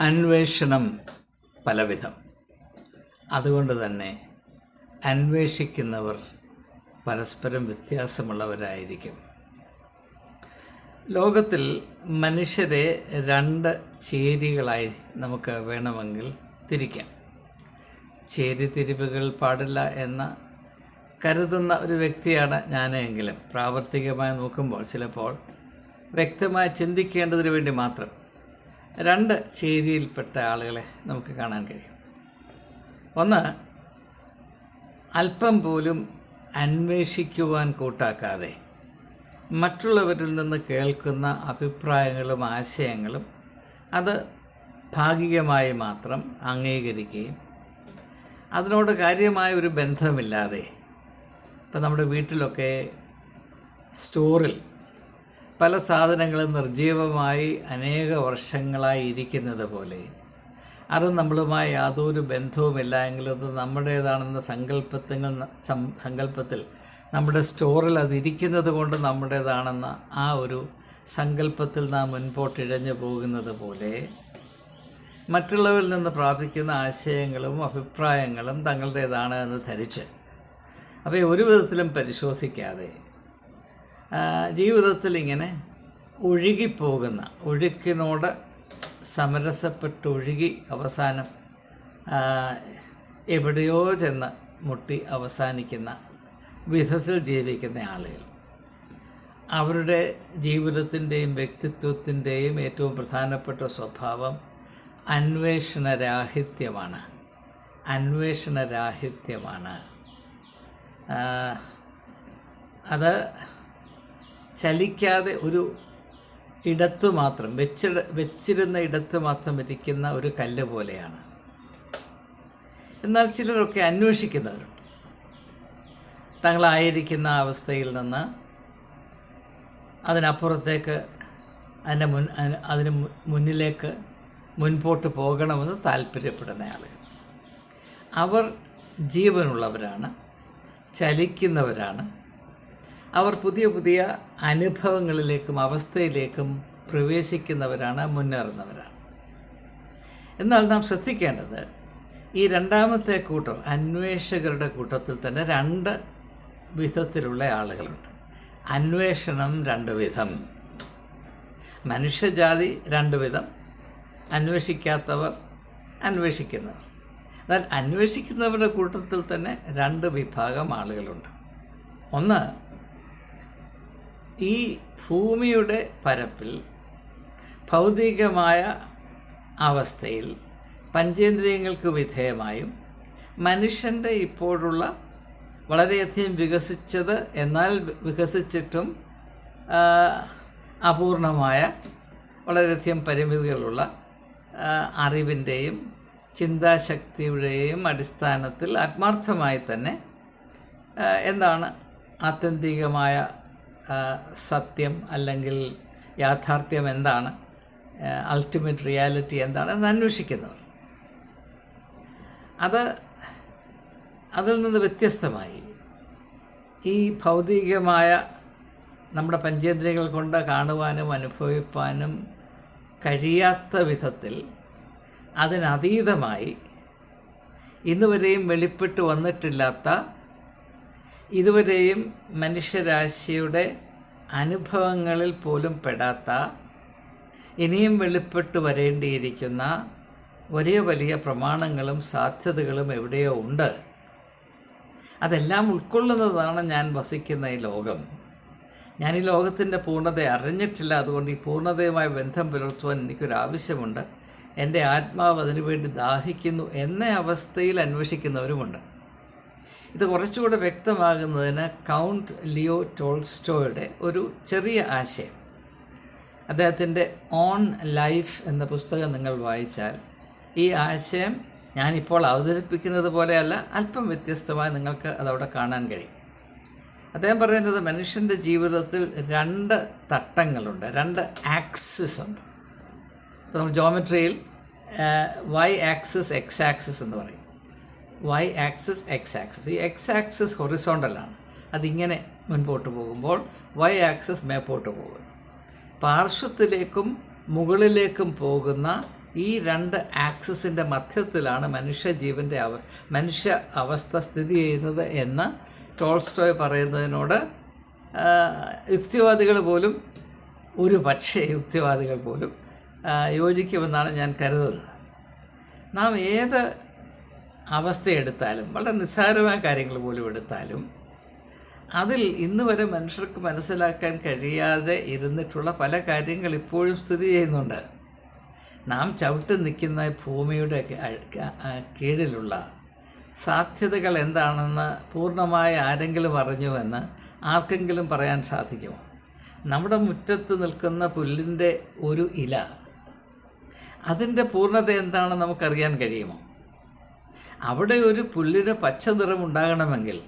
അന്വേഷണം പലവിധം. അതുകൊണ്ട് തന്നെ അന്വേഷിക്കുന്നവർ പരസ്പരം വ്യത്യാസമുള്ളവരായിരിക്കും. ലോകത്തിൽ മനുഷ്യരെ രണ്ട് ചേരികളായി നമുക്ക് വേണമെങ്കിൽ തിരിക്കാം. ചേരിതിരിവുകൾ പാടില്ല എന്ന കരുതുന്ന ഒരു വ്യക്തിയാണ് ഞാനെങ്കിലും. പ്രാവർത്തികമായി നോക്കുമ്പോൾ ചിലപ്പോൾ വ്യക്തമായി ചിന്തിക്കേണ്ടതിന് വേണ്ടി മാത്രം രണ്ട് ചേരിയിൽപ്പെട്ട ആളുകളെ നമുക്ക് കാണാൻ കഴിയും. ഒന്ന് അല്പം പോലും അന്വേഷിക്കുവാൻ കൂട്ടാക്കാതെ മറ്റുള്ളവരിൽ നിന്ന് കേൾക്കുന്ന അഭിപ്രായങ്ങളും ആശയങ്ങളും അത് ഭാഗികമായി മാത്രം അംഗീകരിക്കുകയും അതിനോട് കാര്യമായ ഒരു ബന്ധമില്ലാതെ ഇപ്പം നമ്മുടെ വീട്ടിലൊക്കെ സ്റ്റോറിൽ പല സാധനങ്ങളും നിർജീവമായി അനേക വർഷങ്ങളായി ഇരിക്കുന്നത് പോലെ. അത് നമ്മളുമായി യാതൊരു ബന്ധവുമില്ല എങ്കിലും അത് നമ്മുടേതാണെന്ന സങ്കല്പത്തിൽ സങ്കല്പത്തിൽ നമ്മുടെ സ്റ്റോറിൽ അതിരിക്കുന്നത് കൊണ്ട് നമ്മുടേതാണെന്ന ആ ഒരു സങ്കല്പത്തിൽ നാം മുൻപോട്ടിഴഞ്ഞു പോകുന്നത് പോലെ മറ്റുള്ളവരിൽ നിന്ന് പ്രാപിക്കുന്ന ആശയങ്ങളും അഭിപ്രായങ്ങളും തങ്ങളുടേതാണ് എന്ന് ധരിച്ച്. അവയെ ഒരു വിധത്തിലും പരിശോധിക്കാതെ ജീവിതത്തിൽ ഇങ്ങനെ ഒഴുകിപ്പോകുന്ന ഒഴുക്കിനോട് സമരസപ്പെട്ട് ഒഴുകി അവസാനം എവിടെയോ ചെന്ന് മുട്ടി അവസാനിക്കുന്ന വിധത്തിൽ ജീവിക്കുന്ന ആളുകൾ. അവരുടെ ജീവിതത്തിന്റെയും വ്യക്തിത്വത്തിന്റെയും ഏറ്റവും പ്രധാനപ്പെട്ട സ്വഭാവം അന്വേഷണരാഹിത്യമാണ്. അന്വേഷണരാഹിത്യമാണ്. അത് ചലിക്കാതെ ഒരു ഇടത്തു മാത്രം വെച്ച വെച്ചിരുന്ന ഇടത്ത് മാത്രം ഇരിക്കുന്ന ഒരു കല്ല് പോലെയാണ്. എന്നാൽ ചിലരൊക്കെ അന്വേഷിക്കുന്നവരുണ്ട്. തങ്ങളായിരിക്കുന്ന അവസ്ഥയിൽ നിന്ന് അതിനപ്പുറത്തേക്ക് അതിന്റെ മുൻ അതിന് മുന്നിലേക്ക് മുൻപോട്ട് പോകണമെന്ന് താല്പര്യപ്പെടുന്ന ആളുകൾ. അവർ ജീവനുള്ളവരാണ് ചലിക്കുന്നവരാണ് അവർ പുതിയ പുതിയ അനുഭവങ്ങളിലേക്കും അവസ്ഥയിലേക്കും പ്രവേശിക്കുന്നവരാണ് മുന്നേറുന്നവരാണ്. എന്നാൽ നാം ശ്രദ്ധിക്കേണ്ടത് ഈ രണ്ടാമത്തെ കൂട്ടം അന്വേഷകരുടെ കൂട്ടത്തിൽ തന്നെ രണ്ട് വിധത്തിലുള്ള ആളുകളുണ്ട്. അന്വേഷണം രണ്ട് വിധം. മനുഷ്യജാതി രണ്ട് വിധം. അന്വേഷിക്കാത്തവർ അന്വേഷിക്കുന്നവർ. എന്നാൽ അന്വേഷിക്കുന്നവരുടെ കൂട്ടത്തിൽ തന്നെ രണ്ട് വിഭാഗം ആളുകളുണ്ട്. ഒന്ന് ഈ ഭൂമിയുടെ പരപ്പിൽ ഭൗതികമായ അവസ്ഥയിൽ പഞ്ചേന്ദ്രിയങ്ങൾക്ക് വിധേയമായും മനുഷ്യന്റെ ഇപ്പോഴുള്ള വളരെയധികം വികസിച്ചത് എന്നാൽ വികസിച്ചിട്ടും അപൂർണമായ വളരെയധികം പരിമിതികളുള്ള അറിവിന്റെയും ചിന്താശക്തിയുടെയും അടിസ്ഥാനത്തിൽ ആത്മാർത്ഥമായി തന്നെ എന്താണ് ആത്യന്തികമായ സത്യം അല്ലെങ്കിൽ യാഥാർത്ഥ്യം എന്താണ്? അൾട്ടിമേറ്റ് റിയാലിറ്റി എന്താണ് എന്ന് അന്വേഷിക്കുന്നവർ അത് അതിൽ നിന്ന് വ്യത്യസ്തമായി ഈ ഭൗതികമായ നമ്മുടെ പഞ്ചേന്ദ്രിയകൾ കൊണ്ട് കാണുവാനും അനുഭവിപ്പാനും കഴിയാത്ത വിധത്തിൽ അതിനതീതമായി ഇന്നുവരെയും വെളിപ്പെട്ട് വന്നിട്ടില്ലാത്ത ഇതുവരെയും മനുഷ്യരാശിയുടെ അനുഭവങ്ങളിൽ പോലും പെടാത്ത ഇനിയും വെളിപ്പെട്ട് വരേണ്ടിയിരിക്കുന്ന വലിയ വലിയ പ്രമാണങ്ങളും സാധ്യതകളും എവിടെയോ ഉണ്ട്. അതെല്ലാം ഉൾക്കൊള്ളുന്നതാണ് ഞാൻ വസിക്കുന്ന ഈ ലോകം. ഞാൻ ഈ ലോകത്തിന്റെ പൂർണത അറിഞ്ഞിട്ടില്ല. അതുകൊണ്ട് ഈ പൂർണതയുമായി ബന്ധം പുലർത്തുവാൻ എനിക്കൊരാവശ്യമുണ്ട്. എന്റെ ആത്മാവ് അതിനുവേണ്ടി ദാഹിക്കുന്നു എന്ന അവസ്ഥയിൽ അന്വേഷിക്കുന്നവരുമുണ്ട്. ഇത് കുറച്ചുകൂടെ വ്യക്തമാകുന്നതിന് കൗണ്ട് ലിയോ ടോൾസ്റ്റോയുടെ ഒരു ചെറിയ ആശയം. അദ്ദേഹത്തിന്റെ ഓൺ ലൈഫ് എന്ന പുസ്തകം നിങ്ങൾ വായിച്ചാൽ ഈ ആശയം ഞാനിപ്പോൾ അവതരിപ്പിക്കുന്നത് പോലെയല്ല അല്പം വ്യത്യസ്തമായി നിങ്ങൾക്ക് അതവിടെ കാണാൻ കഴിയും. അദ്ദേഹം പറയുന്നത് മനുഷ്യന്റെ ജീവിതത്തിൽ രണ്ട് തട്ടങ്ങളുണ്ട് രണ്ട് ആക്സിസ് ഉണ്ട്. ഇപ്പോൾ നമ്മൾ ജോമെട്രിയിൽ വൈ ആക്സിസ് എക്സ് ആക്സിസ് എന്ന് പറയും. വൈ ആക്സിസ് എക്സ് ആക്സിസ് ഈ എക്സ് ആക്സിസ് ഹൊറിസോണ്ടലാണ് അതിങ്ങനെ മുൻപോട്ട് പോകുമ്പോൾ വൈ ആക്സിസ് മേപ്പോട്ട് പോകുന്നു. പാർശ്വത്തിലേക്കും മുകളിലേക്കും പോകുന്ന ഈ രണ്ട് ആക്സിസിന്റെ മധ്യത്തിലാണ് മനുഷ്യജീവന്റെ അവ മനുഷ്യ അവസ്ഥ സ്ഥിതി ചെയ്യുന്നത് എന്ന് ടോൾസ്റ്റോയ് പറയുന്നതിനോട് യുക്തിവാദികൾ പോലും ഒരു പക്ഷേ യുക്തിവാദികൾ പോലും യോജിക്കുമെന്നാണ് ഞാൻ കരുതുന്നത്. നാം ഏത് അവസ്ഥയെടുത്താലും വളരെ നിസ്സാരമായ കാര്യങ്ങൾ പോലും എടുത്താലും അതിൽ ഇന്ന് വരെ മനുഷ്യർക്ക് മനസ്സിലാക്കാൻ കഴിയാതെ ഇരുന്നിട്ടുള്ള പല കാര്യങ്ങൾ ഇപ്പോഴും സ്ഥിതി ചെയ്യുന്നുണ്ട്. നാം ചവിട്ടി നിൽക്കുന്ന ഭൂമിയുടെ കീഴിലുള്ള സാധ്യതകൾ എന്താണെന്ന് പൂർണമായി ആരെങ്കിലും അറിഞ്ഞുവെന്ന് ആർക്കെങ്കിലും പറയാൻ സാധിക്കുമോ? നമ്മുടെ മുറ്റത്ത് നിൽക്കുന്ന പുല്ലിന്റെ ഒരു ഇല അതിന്റെ പൂർണത എന്താണെന്ന് നമുക്കറിയാൻ കഴിയുമോ? അവിടെ ഒരു പുല്ലിന് പച്ച നിറം ഉണ്ടാകണമെങ്കിൽ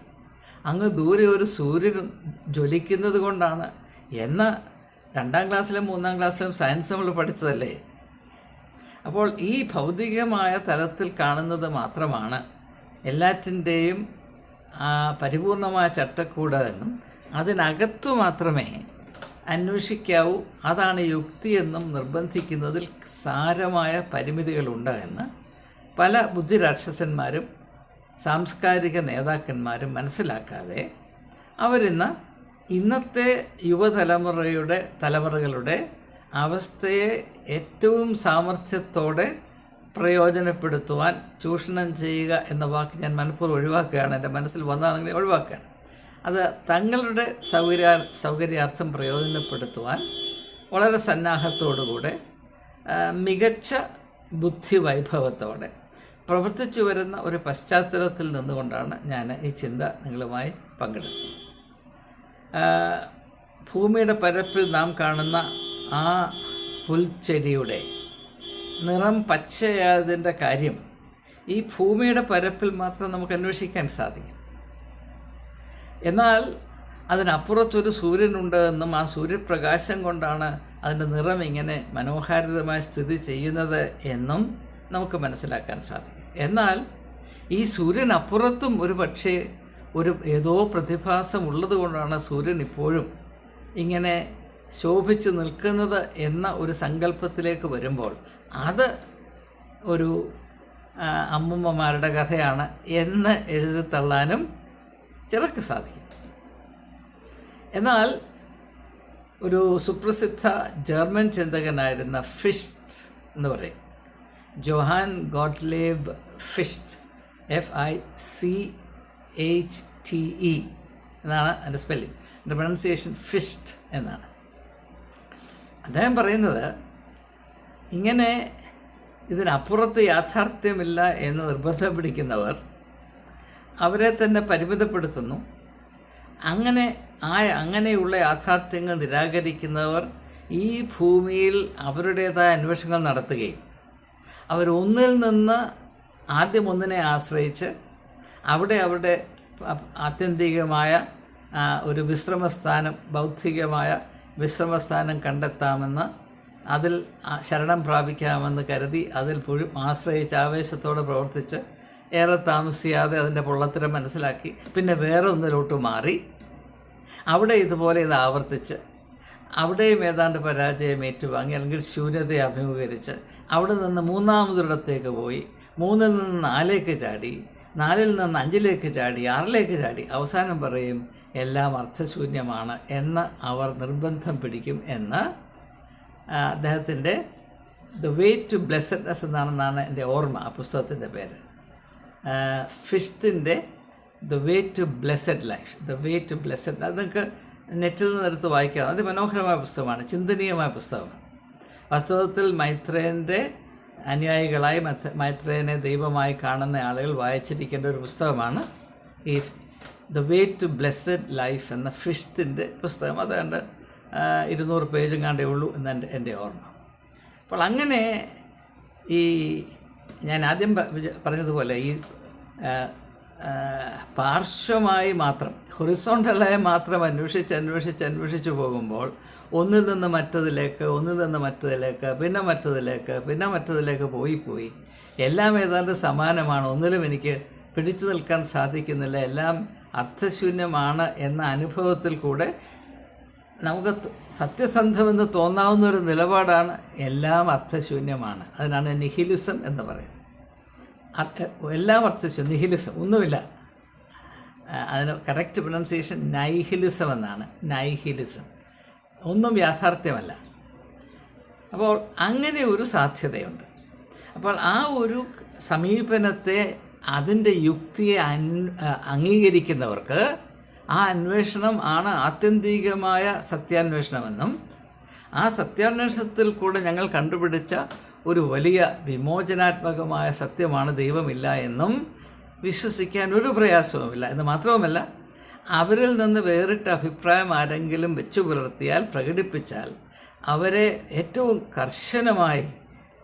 അങ്ങ് ദൂരെ ഒരു സൂര്യൻ ജ്വലിക്കുന്നത് കൊണ്ടാണ്. എന്ന രണ്ടാം ക്ലാസ്സിലും മൂന്നാം ക്ലാസ്സിലും സയൻസ് നമ്മൾ പഠിച്ചതല്ലേ? അപ്പോൾ ഈ ഭൗതികമായ തലത്തിൽ കാണുന്നത് മാത്രമാണ്. എല്ലാറ്റിന്റെയും പരിപൂർണമായ ചട്ടക്കൂട് എന്നും അതിനകത്തു മാത്രമേ അന്വേഷിക്കാവൂ. അതാണ് യുക്തി എന്നും നിർബന്ധിക്കുന്നതിൽ സാരമായ പരിമിതികളുണ്ട് എന്ന് പല ബുദ്ധിരാക്ഷസന്മാരും സാംസ്കാരിക നേതാക്കന്മാരും മനസ്സിലാക്കാതെ അവരിന്ന് ഇന്നത്തെ യുവതലമുറയുടെ തലമുറകളുടെ അവസ്ഥയെ ഏറ്റവും സാമർഥ്യത്തോടെ പ്രയോജനപ്പെടുത്തുവാൻ ചൂഷണം ചെയ്യുക എന്ന വാക്ക് ഞാൻ മനഃപൂർവം ഒഴിവാക്കുകയാണ്. എന്റെ മനസ്സിൽ വന്നതാണെങ്കിൽ ഒഴിവാക്കുകയാണ്. അത് തങ്ങളുടെ സൗകര്യ സൗകര്യാർത്ഥം പ്രയോജനപ്പെടുത്തുവാൻ വളരെ സന്നാഹത്തോടുകൂടെ മികച്ച ബുദ്ധി വൈഭവത്തോടെ പ്രവർത്തിച്ചു വരുന്ന ഒരു പശ്ചാത്തലത്തിൽ നിന്നുകൊണ്ടാണ് ഞാൻ ഈ ചിന്ത നിങ്ങളുമായി പങ്കെടുത്തത്. ഭൂമിയുടെ പരപ്പിൽ നാം കാണുന്ന ആ പുൽച്ചെടിയുടെ നിറം പച്ചയായതിന്റെ കാര്യം ഈ ഭൂമിയുടെ പരപ്പിൽ മാത്രം നമുക്ക് അന്വേഷിക്കാൻ സാധിക്കും. എന്നാൽ അതിനപ്പുറത്തൊരു സൂര്യനുണ്ട് എന്നും ആ സൂര്യപ്രകാശം കൊണ്ടാണ് അതിന്റെ നിറം ഇങ്ങനെ മനോഹാരിതമായി സ്ഥിതി ചെയ്യുന്നത് എന്നും നമുക്ക് മനസ്സിലാക്കാൻ സാധിക്കും. എന്നാൽ ഈ സൂര്യൻ അപ്പുറത്തും ഒരു പക്ഷേ ഒരു ഏതോ പ്രതിഭാസം ഉള്ളത് കൊണ്ടാണ് സൂര്യൻ ഇപ്പോഴും ഇങ്ങനെ ശോഭിച്ച് നിൽക്കുന്നത് എന്ന ഒരു സങ്കല്പത്തിലേക്ക് വരുമ്പോൾ അത് ഒരു അമ്മുമ്മമാരുടെ കഥയാണ് എന്ന് എഴുതി തള്ളാനും ചിലർക്ക് സാധിക്കും. എന്നാൽ ഒരു സുപ്രസിദ്ധ ജർമ്മൻ ചിന്തകനായിരുന്ന ഫിഷ്ത് എന്ന് പറയും. Johann Gottlieb Fichte F I C H T E എന്നാണ് അതിന്റെ സ്പെല്ലിംഗ് അതിന്റെ പ്രൊണൗൺസിയേഷൻ ഫിഷ്ട് എന്നാണ്. അദ്ദേഹം പറയുന്നത് ഇങ്ങനെ ഇതിനപ്പുറത്ത് യാഥാർത്ഥ്യമില്ല എന്ന് നിർബന്ധം പിടിക്കുന്നവർ അവരെ തന്നെ പരിമിതപ്പെടുത്തുന്നു. അങ്ങനെ ആ അങ്ങനെയുള്ള യാഥാർത്ഥ്യങ്ങൾ നിരാകരിക്കുന്നവർ ഈ ഭൂമിയിൽ അവരുടേതായ അന്വേഷണങ്ങൾ നടത്തുകയും അവരൊന്നിൽ നിന്ന് ആദ്യം ഒന്നിനെ ആശ്രയിച്ച് അവിടെ അവരുടെ ആത്യന്തികമായ ഒരു വിശ്രമസ്ഥാനം ബൗദ്ധികമായ വിശ്രമസ്ഥാനം കണ്ടെത്താമെന്ന് അതിൽ ശരണം പ്രാപിക്കാമെന്ന് കരുതി അതിൽ പുഴും ആശ്രയിച്ച് ആവേശത്തോടെ പ്രവർത്തിച്ച് ഏറെ താമസിയാതെ അതിന്റെ പൊള്ളത്തരം മനസ്സിലാക്കി. പിന്നെ വേറെ ഒന്നിലോട്ട് മാറി. അവിടെ ഇതുപോലെ ഇത് ആവർത്തിച്ച് അവിടെയും ഏതാണ്ട് പരാജയം ഏറ്റുവാങ്ങി അല്ലെങ്കിൽ ശൂന്യതയെ അഭിമുഖീകരിച്ച് അവിടെ നിന്ന് മൂന്നാമതൊരിടത്തേക്ക് പോയി മൂന്നിൽ നിന്ന് നാലേക്ക് ചാടി നാലിൽ നിന്ന് അഞ്ചിലേക്ക് ചാടി ആറിലേക്ക് ചാടി അവസാനം പറയും എല്ലാം അർത്ഥശൂന്യമാണ് എന്ന് അവർ നിർബന്ധം പിടിക്കും എന്ന്. അദ്ദേഹത്തിന്റെ ദ വേ ടു ബ്ലെസ്സഡ്നെസ് എന്നാണെന്നാണ് എന്റെ ഓർമ്മ ആ പുസ്തകത്തിന്റെ പേര്. ഫിഷ്തിന്റെ the way to blessed life the way to blessed അത് നിങ്ങൾക്ക് നെറ്റിൽ നിന്നെടുത്ത് വായിക്കുക. വായിക്കാം അത് മനോഹരമായ പുസ്തകമാണ്. ചിന്തനീയമായ പുസ്തകമാണ്. വാസ്തവത്തിൽ മൈത്രേന്റെ അനുയായികളായി മൈത്രേനെ ദൈവമായി കാണുന്ന ആളുകൾ വായിച്ചിരിക്കേണ്ട ഒരു പുസ്തകമാണ് ഈ the way to blessed life എന്ന ഫിഷ്തിന്റെ പുസ്തകം. അതുകൊണ്ട് ഇരുന്നൂറ് പേജും കണ്ടേ ഉള്ളൂ എന്ന് എന്റെ ഓർമ്മ. അപ്പോൾ അങ്ങനെ ഈ ഞാൻ ആദ്യം പറഞ്ഞതുപോലെ ഈ പാർശ്വമായി മാത്രം ഹൊറിസോണ്ടലായി മാത്രം അന്വേഷിച്ച് അന്വേഷിച്ച് അന്വേഷിച്ച് പോകുമ്പോൾ ഒന്നിൽ നിന്ന് മറ്റതിലേക്ക് ഒന്നിൽ നിന്ന് മറ്റതിലേക്ക് പിന്നെ മറ്റതിലേക്ക് പിന്നെ മറ്റതിലേക്ക് പോയി പോയി എല്ലാം ഏതാണ്ട് സമാനമാണ്. ഒന്നിലും എനിക്ക് പിടിച്ചു നിൽക്കാൻ സാധിക്കുന്നില്ല. എല്ലാം അർത്ഥശൂന്യമാണ് എന്ന അനുഭവത്തിൽ കൂടെ നമുക്ക് സത്യസന്ധമെന്ന് തോന്നാവുന്ന ഒരു നിലപാടാണ് എല്ലാം അർത്ഥശൂന്യമാണ്. അതിനാണ് നിഹിലിസം എന്ന് പറയുന്നത്. എല്ലാം അർത്ഥിച്ചു നിഹിലിസം ഒന്നുമില്ല. അതിന് കറക്റ്റ് പ്രൊണൗൺസിയേഷൻ നൈഹിലിസം എന്നാണ്. നൈഹിലിസം. ഒന്നും യാഥാർത്ഥ്യമല്ല. അപ്പോൾ അങ്ങനെ ഒരു സാധ്യതയുണ്ട്. അപ്പോൾ ആ ഒരു സമീപനത്തെ അതിന്റെ യുക്തിയെ അംഗീകരിക്കുന്നവർക്ക് ആ അന്വേഷണം ആണ് ആത്യന്തികമായ സത്യാന്വേഷണമെന്നും ആ സത്യാന്വേഷണത്തിൽ കൂടെ ഞങ്ങൾ കണ്ടുപിടിച്ച ഒരു വലിയ വിമോചനാത്മകമായ സത്യമാണ് ദൈവമില്ല എന്നും വിശ്വസിക്കാൻ ഒരു പ്രയാസവുമില്ല. എന്ന് മാത്രവുമല്ല അവരിൽ നിന്ന് വേറിട്ട അഭിപ്രായം ആരെങ്കിലും വെച്ചു പുലർത്തിയാൽ പ്രകടിപ്പിച്ചാൽ അവരെ ഏറ്റവും കർശനമായി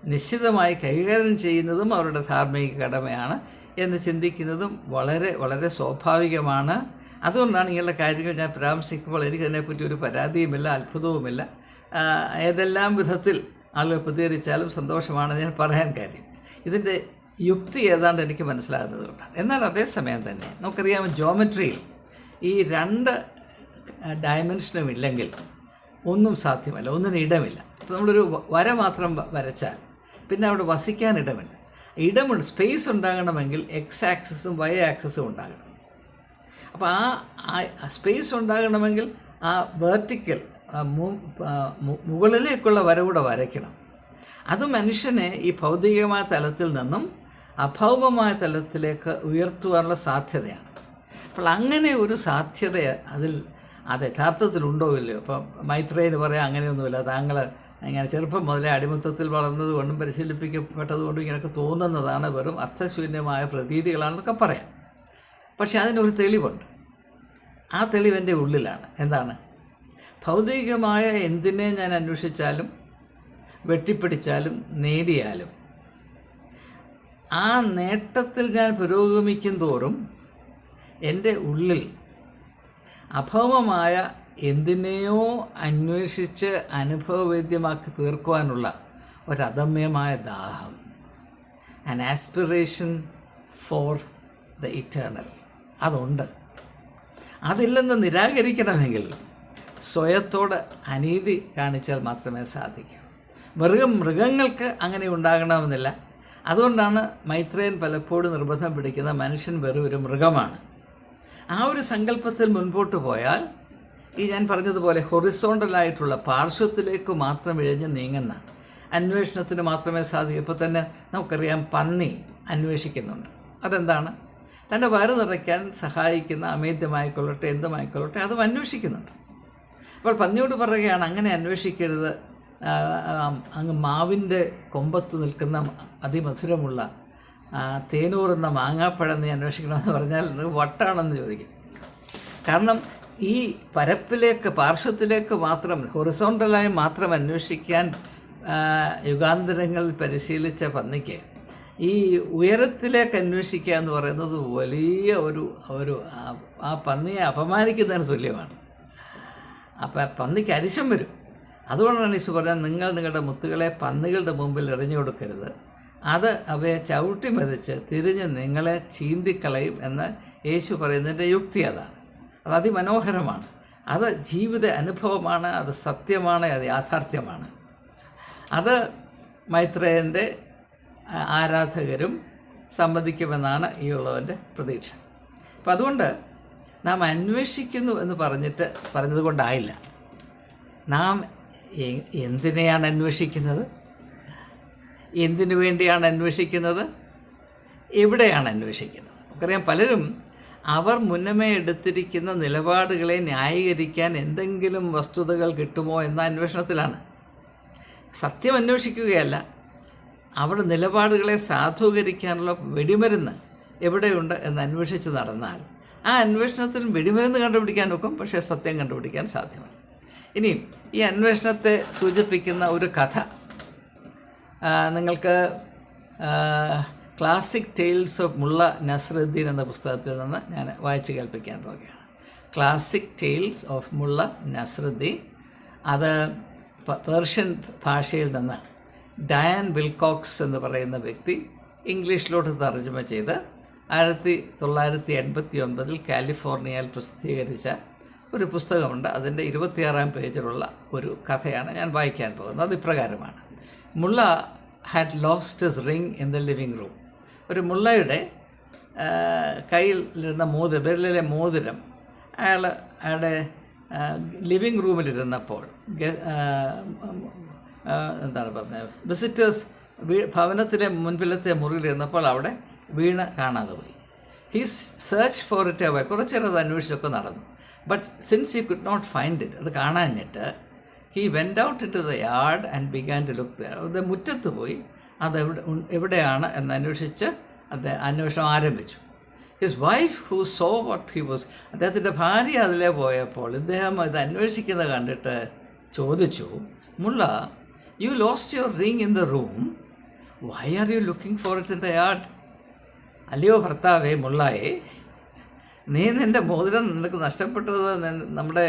നിശ്ചിതമായി കൈകാര്യം ചെയ്യുന്നതും അവരുടെ ധാർമ്മിക കടമയാണ് എന്ന് ചിന്തിക്കുന്നതും വളരെ വളരെ സ്വാഭാവികമാണ്. അതുകൊണ്ടാണ് ഇങ്ങനെയുള്ള കാര്യങ്ങൾ ഞാൻ പരാമർശിക്കുമ്പോൾ എനിക്കതിനെപ്പറ്റി ഒരു പരാതിയുമില്ല അത്ഭുതവുമില്ല. ഏതെല്ലാം വിധത്തിൽ ആളുകൾ പ്രതികരിച്ചാലും സന്തോഷമാണ് ഞാൻ പറയാൻ കാര്യം. ഇതിന്റെ യുക്തി ഏതാണ്ട് എനിക്ക് മനസ്സിലാകുന്നത് കൊണ്ടാണ്. എന്നാൽ അതേസമയം തന്നെ നമുക്കറിയാം ജോമെട്രിയിൽ ഈ രണ്ട് ഡയമെൻഷനും ഇല്ലെങ്കിൽ ഒന്നും സാധ്യമല്ല ഒന്നിനും ഇടമില്ല. ഇപ്പോൾ നമ്മളൊരു വര മാത്രം വരച്ചാൽ പിന്നെ അവിടെ വസിക്കാൻ ഇടമില്ല. ഇടമുണ്ട് സ്പേസ് ഉണ്ടാകണമെങ്കിൽ എക്സ് ആക്സസും വൈ ആക്സസും ഉണ്ടാകണം. അപ്പോൾ ആ സ്പേസ് ഉണ്ടാകണമെങ്കിൽ ആ വേർട്ടിക്കൽ മുകളിലേക്കുള്ള വരവൂടെ വരയ്ക്കണം. അത് മനുഷ്യനെ ഈ ഭൗതികമായ തലത്തിൽ നിന്നും അഭൗമമായ തലത്തിലേക്ക് ഉയർത്തുവാനുള്ള സാധ്യതയാണ്. അപ്പോൾ അങ്ങനെ ഒരു സാധ്യത അതിൽ അത് യഥാർത്ഥത്തിലുണ്ടോ ഇല്ലയോ? ഇപ്പം മൈത്രേയിൽ പറയാം അങ്ങനെയൊന്നുമില്ല. താങ്കൾ ഇങ്ങനെ ചെറുപ്പം മുതലേ അടിമത്തത്തിൽ വളർന്നത് കൊണ്ടും പരിശീലിപ്പിക്കപ്പെട്ടതുകൊണ്ടും ഇങ്ങനെയൊക്കെ തോന്നുന്നതാണ് വെറും അർത്ഥശൂന്യമായ പ്രതീതികളാണെന്നൊക്കെ പറയാം. പക്ഷേ അതിനൊരു തെളിവുണ്ട്. ആ തെളിവ് എന്റെ ഉള്ളിലാണ്. എന്താണ്? ഭൗതികമായ എന്തിനെ ഞാൻ അന്വേഷിച്ചാലും വെട്ടിപ്പിടിച്ചാലും നേടിയാലും ആ നേട്ടത്തിൽ ഞാൻ പുരോഗമിക്കും തോറും എന്റെ ഉള്ളിൽ അഭവമായ എന്തിനെയോ അന്വേഷിച്ച് അനുഭവവേദ്യമാക്കി തീർക്കുവാനുള്ള ഒരദമ്യമായ ദാഹം. An aspiration for the eternal അതുണ്ട്. അതില്ലെന്ന് നിരാകരിക്കണമെങ്കിൽ സ്വയത്തോട് അനീതി കാണിച്ചാൽ മാത്രമേ സാധിക്കൂ. മൃഗം മൃഗങ്ങൾക്ക് അങ്ങനെ ഉണ്ടാകണമെന്നില്ല. അതുകൊണ്ടാണ് മൈത്രേയൻ പലപ്പോഴും നിർബന്ധം പിടിക്കുന്ന മനുഷ്യൻ വെറും ഒരു മൃഗമാണ്. ആ ഒരു സങ്കല്പത്തിൽ മുൻപോട്ട് പോയാൽ ഈ ഞാൻ പറഞ്ഞതുപോലെ ഹൊറിസോണ്ടലായിട്ടുള്ള പാർശ്വത്തിലേക്ക് മാത്രം ഇഴഞ്ഞ് നീങ്ങുന്ന അന്വേഷണത്തിന് മാത്രമേ സാധിക്കൂ. ഇപ്പോൾ തന്നെ നമുക്കറിയാം പന്നി അന്വേഷിക്കുന്നുണ്ട്. അതെന്താണ്? തന്റെ വയറ് നിറയ്ക്കാൻ സഹായിക്കുന്ന അമേദ്യമായിക്കൊള്ളട്ടെ എന്തുമായിക്കൊള്ളട്ടെ അതും അന്വേഷിക്കുന്നുണ്ട്. അപ്പോൾ പന്നിയോട് പറയുകയാണ് അങ്ങനെ അന്വേഷിക്കരുത്. അങ്ങ് മാവിന്റെ കൊമ്പത്ത് നിൽക്കുന്ന അതിമധുരമുള്ള തേനൂറുന്ന മാങ്ങാപ്പഴം നീ അന്വേഷിക്കണമെന്ന് പറഞ്ഞാൽ വട്ടാണെന്ന് ചോദിക്കും. കാരണം ഈ പരപ്പിലേക്ക് പാർശ്വത്തിലേക്ക് മാത്രം ഹൊറിസോണ്ടലായി മാത്രം അന്വേഷിക്കാൻ യുഗാന്തരങ്ങൾ പരിശീലിച്ച പന്നിക്ക് ഈ ഉയരത്തിലേക്ക് അന്വേഷിക്കുക എന്ന് പറയുന്നത് വലിയ ഒരു ഒരു ആ പന്നിയെ അപമാനിക്കുന്നതിന് തുല്യമാണ്. അപ്പം പന്നിക്ക് അരിശം വരും. അതുകൊണ്ടാണ് ഈശോ പറഞ്ഞത് നിങ്ങൾ നിങ്ങളുടെ മുത്തുകളെ പന്നികളുടെ മുമ്പിൽ എറിഞ്ഞു കൊടുക്കരുത്. അത് അവയെ ചവിട്ടി മതിച്ച് തിരിഞ്ഞ് നിങ്ങളെ ചീന്തിക്കളയും എന്ന് യേശു പറയുന്നതിന്റെ യുക്തി അതാണ്. അത് അതിമനോഹരമാണ്. അത് ജീവിത അനുഭവമാണ് അത് സത്യമാണ് അത് യാഥാർത്ഥ്യമാണ്. അത് മൈത്രേയന്റെ ആരാധകരും സമ്മതിക്കുമെന്നാണ് ഈ ഉള്ളവന്റെ പ്രതീക്ഷ. അപ്പം അതുകൊണ്ട് നാം അന്വേഷിക്കുന്നു എന്ന് പറഞ്ഞിട്ട് പറഞ്ഞതുകൊണ്ടായില്ല. നാം എന്തിനെയാണ് അന്വേഷിക്കുന്നത്? എന്തിനു വേണ്ടിയാണ് അന്വേഷിക്കുന്നത്? എവിടെയാണ് അന്വേഷിക്കുന്നത്? നമുക്കറിയാം പലരും അവർ മുന്നമേ എടുത്തിരിക്കുന്ന നിലപാടുകളെ ന്യായീകരിക്കാൻ എന്തെങ്കിലും വസ്തുതകൾ കിട്ടുമോ എന്ന അന്വേഷണത്തിലാണ്. സത്യം അന്വേഷിക്കുകയല്ല അവിടെ നിലപാടുകളെ സാധൂകരിക്കാനുള്ള വെടിമരുന്ന് എവിടെയുണ്ട് എന്ന് അന്വേഷിച്ച് നടന്നാൽ ആ അന്വേഷണത്തിൽ വെടിമരുന്ന് കണ്ടുപിടിക്കാൻ നോക്കും പക്ഷേ സത്യം കണ്ടുപിടിക്കാൻ സാധ്യമല്ല. ഇനിയും ഈ അന്വേഷണത്തെ സൂചിപ്പിക്കുന്ന ഒരു കഥ. നിങ്ങൾക്ക് ക്ലാസിക് ടെയിൽസ് ഓഫ് മുള്ള നസറുദ്ദീൻ എന്ന പുസ്തകത്തിൽ നിന്ന് ഞാൻ വായിച്ചു കേൾപ്പിക്കാൻ പോവുകയാണ്. ക്ലാസിക് ടെയിൽസ് ഓഫ് മുള്ള നസറുദ്ദീൻ അത് പേർഷ്യൻ ഭാഷയിൽ നിന്ന് ഡയാൻ വിൽകോക്സ് എന്ന് പറയുന്ന വ്യക്തി ഇംഗ്ലീഷിലോട്ട് തർജമ ചെയ്ത് ആയിരത്തി തൊള്ളായിരത്തി എൺപത്തി ഒൻപതിൽ കാലിഫോർണിയയിൽ പ്രസിദ്ധീകരിച്ച ഒരു പുസ്തകമുണ്ട്. അതിന്റെ ഇരുപത്തിയാറാം പേജിലുള്ള ഒരു കഥയാണ് ഞാൻ വായിക്കാൻ പോകുന്നത്. അത് ഇപ്രകാരമാണ്. മുള്ള had lost his ring in the living room ഒരു മുള്ളയുടെ കയ്യിലിരുന്ന മോതിരം വിരലിലെ മോതിരം അയാൾ അയാളുടെ ലിവിങ് റൂമിലിരുന്നപ്പോൾ എന്താണ് പറഞ്ഞത്? വിസിറ്റേഴ്സ് ഭവനത്തിലെ മുൻപിലത്തെ മുറിയിലിരുന്നപ്പോൾ അവിടെ വീണ് കാണാതെ പോയി. ഹീസ് സെർച്ച് ഫോർ ഇറ്റ് അവർ കുറച്ചേരം അത് അന്വേഷിച്ചൊക്കെ നടന്നു. But since you could not find it അത് കാണാഞ്ഞിട്ട് he went out into the yard and began to look അത് മുറ്റത്ത് പോയി. അത് എവിടെ എവിടെയാണ് എന്ന് അന്വേഷിച്ച് അദ്ദേഹം അന്വേഷണം ആരംഭിച്ചു. His wife who saw what he was അദ്ദേഹത്തിന്റെ ഭാര്യ അതിലേ പോയപ്പോൾ ഇദ്ദേഹം ഇത് അന്വേഷിക്കുന്നത് കണ്ടിട്ട് ചോദിച്ചു മുള്ള you lost your ring in the room why are you looking for it in the yard അല്ലയോ ഭർത്താവേ മുള്ളായെ നീ നിന്റെ മോതിരം നിനക്ക് നഷ്ടപ്പെട്ടത് നമ്മുടെ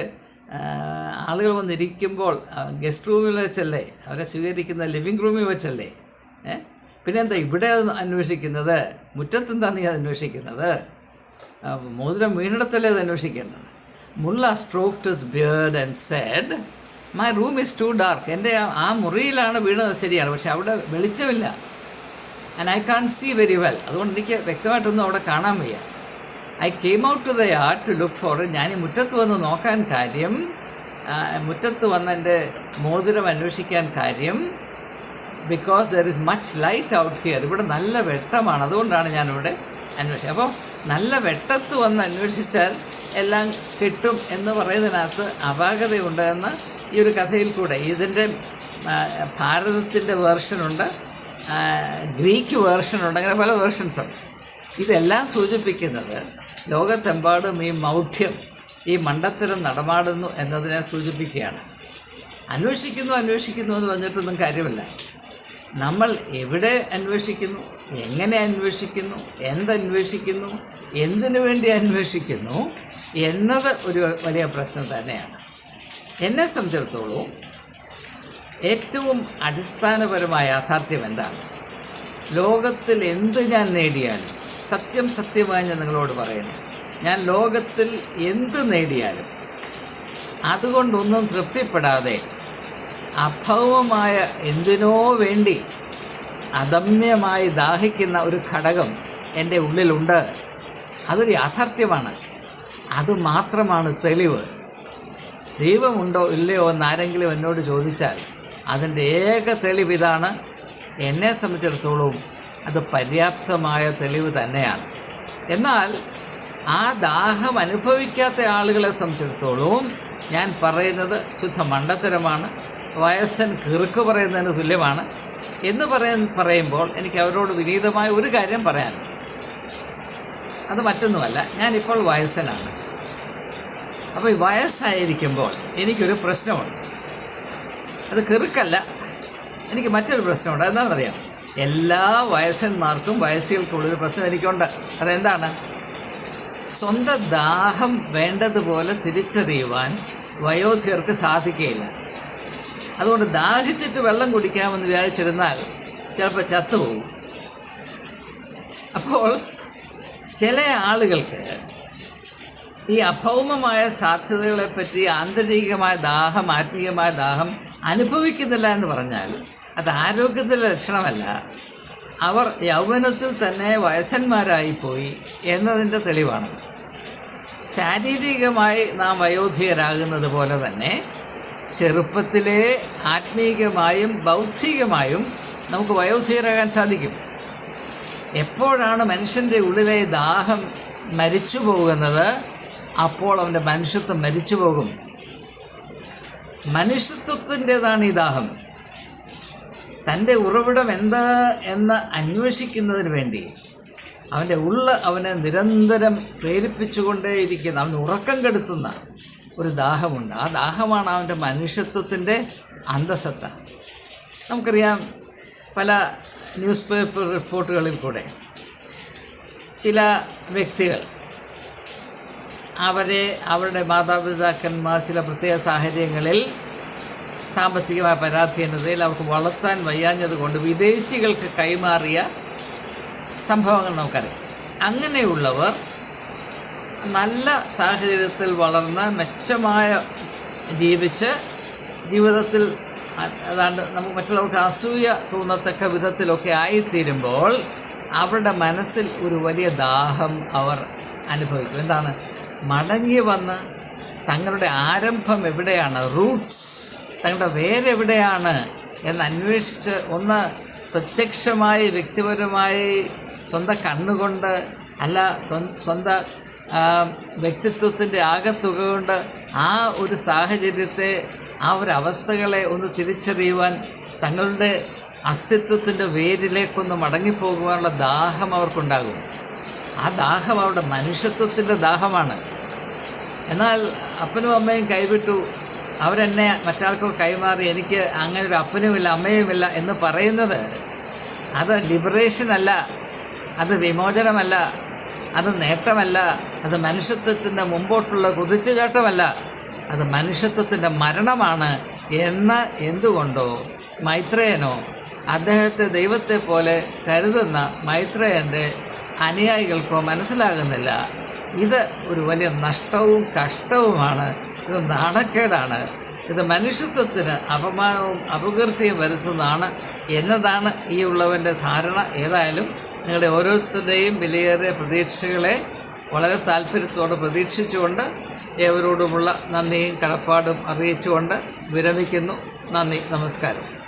ആളുകൾ വന്നിരിക്കുമ്പോൾ ഗസ്റ്റ് റൂമിൽ വെച്ചല്ലേ അവരെ സ്വീകരിക്കുന്ന ലിവിങ് റൂമിൽ വെച്ചല്ലേ ഏ? പിന്നെ എന്താ ഇവിടെ അന്വേഷിക്കുന്നത്? മുറ്റത്തെന്താ നീ അന്വേഷിക്കുന്നത്? മോതിരം വീണിടത്തല്ലേ അത് അന്വേഷിക്കേണ്ടത്? മുള്ള stroked to beard and said my room is too dark എന്റെ ആ മുറിയിലാണ് വീണത് ശരിയാണ് പക്ഷെ അവിടെ വെളിച്ചമില്ല. And I can't see very well അതുകൊണ്ട് എനിക്ക് വ്യക്തമായിട്ടൊന്നും അവിടെ കാണാൻ വയ്യ. I came out to the yard to look for ഞാൻ ഈ മുറ്റത്ത് വന്ന് നോക്കാൻ കാര്യം മുറ്റത്ത് വന്ന് എന്റെ മോതിരം അന്വേഷിക്കാൻ കാര്യം because there is much light out here ഇവിടെ നല്ല വെട്ടമാണ്. അതുകൊണ്ടാണ് ഞാനിവിടെ അന്വേഷിച്ചത്. അപ്പോൾ നല്ല വെട്ടത്ത് വന്ന് അന്വേഷിച്ചാൽ എല്ലാം കിട്ടും എന്ന് പറയുന്നതിനകത്ത് അപാകതയുണ്ട് എന്ന് ഈ ഒരു കഥയിൽ കൂടെ ഇതിന്റെ ഭാരതത്തിന്റെ വേർഷനുണ്ട് ആ, വേർഷൻ ഉണ്ട് അങ്ങനെ പല വേർഷൻസ് ഉണ്ട്. ഇതെല്ലാം സൂചിപ്പിക്കുന്നത് ലോകത്തെമ്പാടും ഈ മൗഢ്യം ഈ മണ്ടത്തരം നടമാടുന്നു എന്നതിനെ സൂചിപ്പിക്കുകയാണ്. അന്വേഷിക്കുന്നു അന്വേഷിക്കുന്നു എന്ന് പറഞ്ഞിട്ടൊന്നും കാര്യമില്ല. നമ്മൾ എവിടെ അന്വേഷിക്കുന്നു എങ്ങനെ അന്വേഷിക്കുന്നു എന്തന്വേഷിക്കുന്നു എന്തിനു വേണ്ടി അന്വേഷിക്കുന്നു എന്നത് ഒരു വലിയ പ്രശ്നം തന്നെയാണ്. എന്നെ സംബന്ധിച്ചിടത്തോളം ഏറ്റവും അടിസ്ഥാനപരമായ യാഥാർത്ഥ്യം എന്താണ്? ലോകത്തിൽ എന്ത് ഞാൻ നേടിയാലും സത്യം സത്യമായി ഞാൻ നിങ്ങളോട് പറയുന്നു ഞാൻ ലോകത്തിൽ എന്ത് നേടിയാലും അതുകൊണ്ടൊന്നും തൃപ്തിപ്പെടാതെ അഭവമായ എന്തിനോ വേണ്ടി അദമ്യമായി ദാഹിക്കുന്ന ഒരു ഘടകം എന്റെ ഉള്ളിലുണ്ട്. അതൊരു യാഥാർത്ഥ്യമാണ്. അത് മാത്രമാണ് തെളിവ്. ദൈവമുണ്ടോ ഇല്ലയോ എന്നാരെങ്കിലും എന്നോട് ചോദിച്ചാൽ അതിന്റെ ഏക തെളിവ് ഇതാണ്. എന്നെ സംബന്ധിച്ചിടത്തോളം അത് പര്യാപ്തമായ തെളിവ് തന്നെയാണ്. എന്നാൽ ആ ദാഹം അനുഭവിക്കാത്ത ആളുകളെ സംബന്ധിച്ചിടത്തോളം ഞാൻ പറയുന്നത് ശുദ്ധ മണ്ടത്തരമാണ്. വയസ്സൻ കീർക്ക് പറയുന്നതിന് തുല്യമാണ്. എന്ന് പറയ പറയുമ്പോൾ എനിക്ക് അവരോട് വിനീതമായ ഒരു കാര്യം പറയാനുണ്ട്. അത് മറ്റൊന്നുമല്ല ഞാനിപ്പോൾ വയസ്സനാണ്. അപ്പോൾ ഈ വയസ്സായിരിക്കുമ്പോൾ എനിക്കൊരു പ്രശ്നമുണ്ട്. അത് കെറുക്കല്ല. എനിക്ക് മറ്റൊരു പ്രശ്നമുണ്ട്. എന്താണെന്നറിയാം എല്ലാ വയസ്സന്മാർക്കും വയസ്സുകൾക്കുള്ളൊരു പ്രശ്നം എനിക്കുണ്ട്. അതെന്താണ്? സ്വന്തം ദാഹം വേണ്ടതുപോലെ തിരിച്ചറിയുവാൻ വയോധികർക്ക് സാധിക്കുകയില്ല. അതുകൊണ്ട് ദാഹിച്ചിട്ട് വെള്ളം കുടിക്കാമെന്ന് വിചാരിച്ചിരുന്നാൽ ചിലപ്പോൾ ചത്തുപോകും. അപ്പോൾ ചില ആളുകൾക്ക് ഈ അഭൗമമായ സാധ്യതകളെപ്പറ്റി ആന്തരികമായ ദാഹം ആത്മീയമായ ദാഹം അനുഭവിക്കുന്നില്ല എന്ന് പറഞ്ഞാൽ അത് ആരോഗ്യത്തിന്റെ ലക്ഷണമല്ല. അവർ യൗവനത്തിൽ തന്നെ വയസ്സന്മാരായിപ്പോയി എന്നതിന്റെ തെളിവാണ്. ശാരീരികമായി നാം വയോധികരാകുന്നത് പോലെ തന്നെ ചെറുപ്പത്തിലെ ആത്മീയമായും ബൗദ്ധികമായും നമുക്ക് വയോധികരാകാൻ സാധിക്കും. എപ്പോഴാണ് മനുഷ്യന്റെ ഉള്ളിലെ ദാഹം മരിച്ചു പോകുന്നത് അപ്പോൾ അവന്റെ മനുഷ്യത്വം മരിച്ചു പോകും. മനുഷ്യത്വത്തിന്റെതാണ് ഈ ദാഹം. തന്റെ ഉറവിടം എന്താ എന്ന് അന്വേഷിക്കുന്നതിന് വേണ്ടി അവന്റെ ഉള്ള അവനെ നിരന്തരം പ്രേരിപ്പിച്ചുകൊണ്ടേയിരിക്കുന്ന അവന് ഉറക്കം കെടുത്തുന്ന ഒരു ദാഹമുണ്ട്. ആ ദാഹമാണ് അവന്റെ മനുഷ്യത്വത്തിന്റെ അന്തസത്ത. നമുക്കറിയാം പല ന്യൂസ് പേപ്പർ റിപ്പോർട്ടുകളിൽ കൂടെ ചില വ്യക്തികൾ അവരെ അവരുടെ മാതാപിതാക്കന്മാർ ചില പ്രത്യേക സാഹചര്യങ്ങളിൽ സാമ്പത്തികമായ പരാധീനതയിൽ അവർക്ക് വളർത്താൻ വയ്യാഞ്ഞത് കൊണ്ട് വിദേശികൾക്ക് കൈമാറിയ സംഭവങ്ങൾ നമുക്കറിയാം. അങ്ങനെയുള്ളവർ നല്ല സാഹചര്യത്തിൽ വളർന്ന് മെച്ചമായ ജീവിച്ച് ജീവിതത്തിൽ അതാണ്ട് നമുക്ക് മറ്റുള്ളവർക്ക് അസൂയ തോന്നത്തക്ക വിധത്തിലൊക്കെ ആയിത്തീരുമ്പോൾ അവരുടെ മനസ്സിൽ ഒരു വലിയ ദാഹം അവർ അനുഭവിക്കും. എന്താണ്? മടങ്ങി വന്ന് തങ്ങളുടെ ആരംഭം എവിടെയാണ്? റൂട്ട്സ് തങ്ങളുടെ വേരെവിടെയാണ് എന്ന് അന്വേഷിച്ച് ഒന്ന് പ്രത്യക്ഷമായി വ്യക്തിപരമായി സ്വന്തം കണ്ണുകൊണ്ട് അല്ല സ്വന്ത വ്യക്തിത്വത്തിന്റെ ആകത്തുക കൊണ്ട് ആ ഒരു സാഹചര്യത്തെ ആ ഒരു അവസ്ഥകളെ ഒന്ന് തിരിച്ചറിയുവാൻ തങ്ങളുടെ അസ്തിത്വത്തിന്റെ വേരിലേക്കൊന്ന് മടങ്ങിപ്പോകുവാനുള്ള ദാഹം അവർക്കുണ്ടാകും. ആ ദാഹം അവിടെ മനുഷ്യത്വത്തിന്റെ ദാഹമാണ്. എന്നാൽ അപ്പനും അമ്മയും കൈവിട്ടു. അവരെന്നെ മറ്റാർക്കോ കൈമാറി എനിക്ക് അങ്ങനെ ഒരു അപ്പനുമില്ല അമ്മയുമില്ല എന്ന് പറയുന്നത് അത് ലിബറേഷൻ അല്ല അത് വിമോചനമല്ല അത് നേട്ടമല്ല അത് മനുഷ്യത്വത്തിന്റെ മുമ്പോട്ടുള്ള കുതിച്ചുചാട്ടമല്ല അത് മനുഷ്യത്വത്തിന്റെ മരണമാണ് എന്ന് എന്തുകൊണ്ടോ മൈത്രേയനോ അദ്ദേഹത്തെ ദൈവത്തെ പോലെ കരുതുന്ന മൈത്രേയന്റെ അനുയായികൾക്കോ മനസ്സിലാകുന്നില്ല. ഇത് ഒരു വലിയ നഷ്ടവും കഷ്ടവുമാണ്. ഇത് നാണക്കേടാണ്. ഇത് മനുഷ്യത്വത്തിന് അപമാനവും അപകീർത്തിയും വരുത്തുന്നതാണ് എന്നതാണ് ഈ ഉള്ളവന്റെ ധാരണ. ഏതായാലും നിങ്ങളുടെ ഓരോരുത്തരുടെയും വിലയേറിയ പ്രതീക്ഷകളെ വളരെ താല്പര്യത്തോടെ പ്രതീക്ഷിച്ചുകൊണ്ട് ഏവരോടുമുള്ള നന്ദിയും കടപ്പാടും അറിയിച്ചുകൊണ്ട് വിരമിക്കുന്നു. നന്ദി നമസ്കാരം.